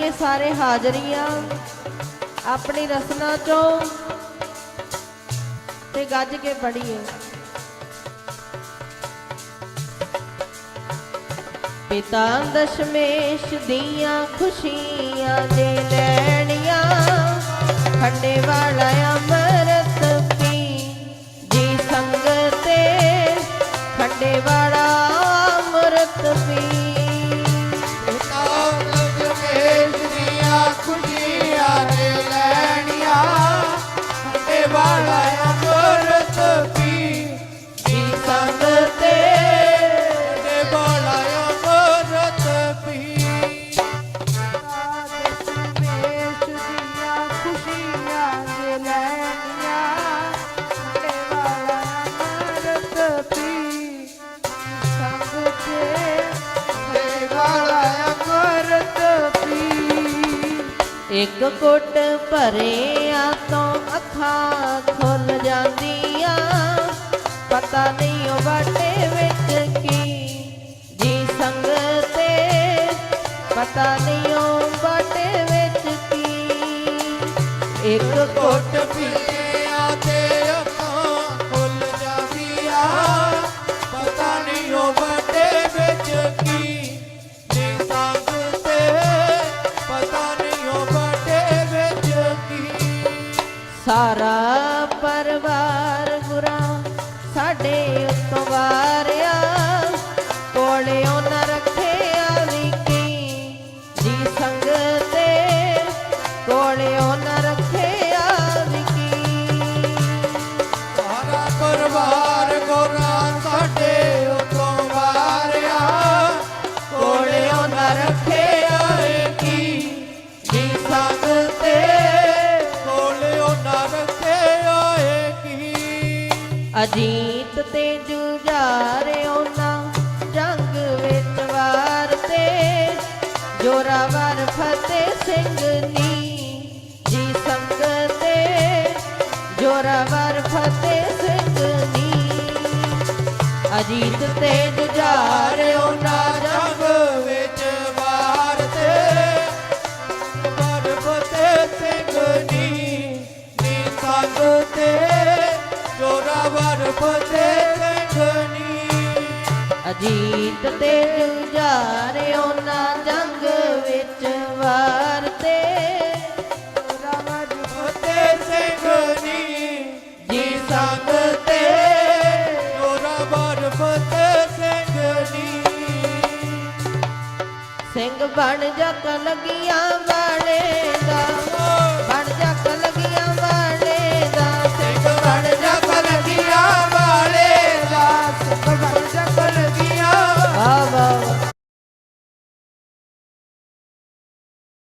ਮੰਗੀਏ ਸਾਰੇ ਹਾਜ਼ਰੀਆਂ ਆਪਣੀ ਰਸਨਾ ਚੋਂ ਤੇ ਗੱਜ ਕੇ ਪੜੀਏ ਪਿਤਾ ਦਸ਼ਮੇਸ਼ ਦੀਆਂ ਖੁਸ਼ੀਆਂ ਦੇ ਲੈਣੀਆਂ, ਖੰਡੇ ਵਾਲਾ ਅੰਮ੍ਰਿਤ ਇੱਕ ਕੁੱਟ ਭਰਿਆ ਤੋਂ ਅੱਖਾਂ ਖੁੱਲ ਜਾਂਦੀਆਂ। ਪਤਾ ਨਹੀਂ ਉਹ ਬਾਟੇ ਵਿੱਚ ਕੀ ਜੀ ਸੰਗ ਤੇ ਪਤਾ ਨਹੀਂ ਉਹ ਬਾਟੇ ਵਿੱਚ ਕੀ। ਇੱਕ ਕੁੱਟ ਸਾਰਾ ਪਰਿਵਾਰ ਗੁਰਾ ਸਾਡੇ ਉੱਤੋਂ ਵਾਰਿਆ, ਕੋਲਿਓ ਨਾ ਰੱਖਿਆ ਵੀ ਕੀ ਜੀ ਸੰਗ ਤੇ ਕੋਲਿਓ ਅਜੀਤ ਤੇ ਜੁਝਾਰਿਓ ਨਾ ਜੰਗ ਵਿੱਚ ਵਾਰ ਤੇ। ਜੋਰਾਵਰ ਫਤਿਹ ਸਿੰਘ ਨੀ ਜੀ ਸੰਗ ਤੇ। ਜੋਰਾਵਰ ਫਤਿਹ ਸਿੰਘ ਨੀ ਅਜੀਤ ਤੇ ਜੁਝਾਰਿਓ ਨਾ ਅਜੀਤ ਤੇ ਜੁਝਾਰਿਓ ਨਾ ਜੰਗ ਵਿੱਚ ਵਾਰ ਤੇ ਫਤੇ ਸਿੰਘ ਨੀ ਜੀ ਸੰਗ ਤੇ। ਜੋਰਾਵਰ ਫਤੇ ਸਿੰਘ ਨੀ ਸਿੰਘ ਬਣ ਜਕ ਲਗੀਆਂ